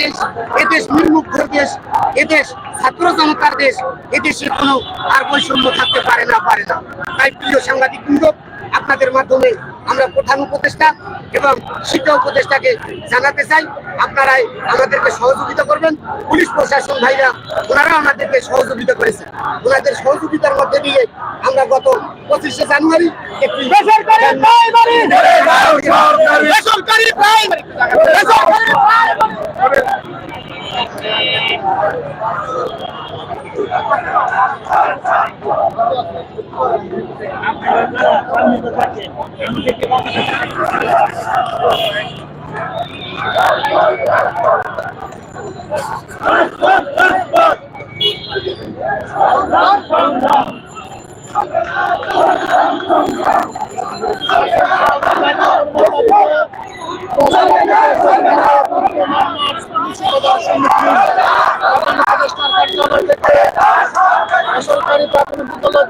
দেশ এদেশ নির্মুগ্ধর দেশ এদেশ ছাত্র জনতার দেশ এদেশে কোনো আর বৈষম্য থাকতে পারে না পারে না। তাই প্রিয় সাংবাদিক আপনাদের মাধ্যমে আমরা প্রধান উপদেষ্টা এবং শিক্ষা উপদেষ্টাকে জানাতে চাই। আপনারাই আমাদেরকে সহযোগিতা করবেন। পুলিশ প্রশাসন ভাইরা ওনারা আমাদেরকে সহযোগিতা করেছে। ওনাদের সহযোগিতার মধ্যে দিয়ে আমরা গত পঁচিশে জানুয়ারি একটি বেসরকারি প্রাইমারি বেসরকারি প্রাইমারি বেসরকারি বেসরকারি প্রাথমিক বিদ্যালয়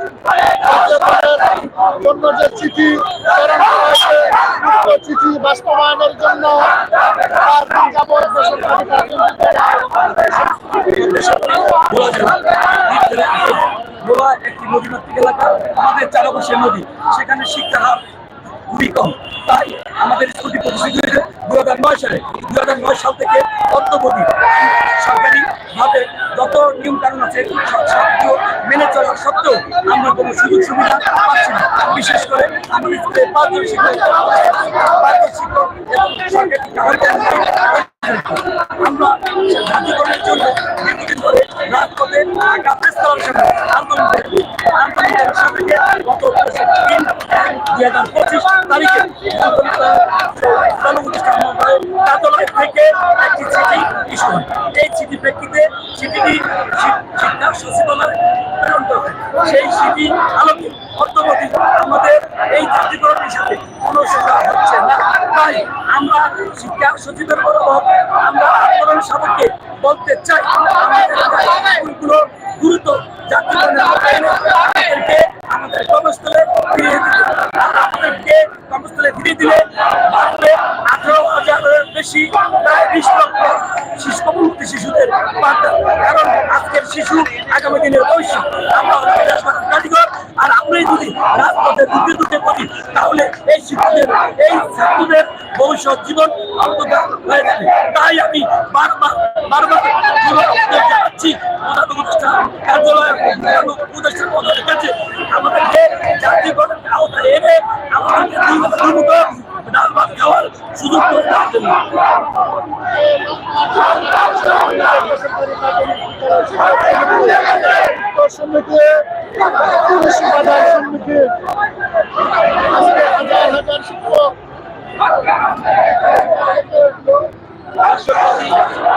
জন্য যে চিঠি প্রেরণ করা হয়েছে। উক্ত চিঠি বাস্তবায়নের জন্য যাবৎ একটি নদীমাতৃক এলাকা আমাদের চারপাশের নদী সেখানে শিক্ষার হার খুবই কম। তাই আমাদের স্কুলটি প্রতিষ্ঠিত হয়েছে। দু হাজার নয় দু হাজার নয় সাল থেকে অদ্যবধি সরকারি ভাবে যত নিয়ম কানুন আছে, সব সবগুলো মেনে চলা সত্ত্বেও আমরা কোনো সুযোগ সুবিধা পাচ্ছি বিশেষ করে আমাদের স্কুলে শিক্ষক পাঁচজন শিক্ষক এবং জন্য দীর্ঘদিন ধরে রাজপথে ঢাকা আন্দোলন করি। আন্দোলনের হাজার পঁচিশ তারিখে চিঠি ইস্যু এই চিঠি প্রেক্ষিতে শি- শিক্ষা সচেতনায় প্রেরণ করা হয়। সেই চিঠি আলোকে অর্থমতি আমাদের এই জাতীয়করণের সাথে কোনো সুবিধা হচ্ছে না তাই আমরা শিক্ষা সচিবের বরাবর আমরা আন্দোলন সাপেক্ষে বলতে চাই আমাদের দ্রুত জাতীয়করণের আমাদের কর্মস্থলে ফিরিয়ে দিতে আমাদেরকে কর্মস্থলে ফিরিয়ে দিলে আঠারো হাজারের বেশি বিশ লক্ষ শিশু শিশুদের বার্তা কারণ আজকের শিশু আগামী দিনের ভবিষ্যৎ। আমরা কারিগর, আর আমরাই যদি রাজপথে দুঃখে দুঃখে পড়ি তাহলে এই শিশুদের, এই ছাত্রদের ভবিষ্যৎ জীবন অন্ধকার হয়ে যাবে। তাই আমি বারবার বারবার জানাচ্ছি। প্রধান উপদেষ্টা, কার্যালয়, প্রধান উপদেষ্টা মহোদয়ের কাছে আমাদেরকে জাতীয়করণের আওতায় এনে আমাদেরকে দ্রুত খাওয়ার সুযোগ করে দেওয়ার জন্য। আজকে হাজার হাজার শিক্ষক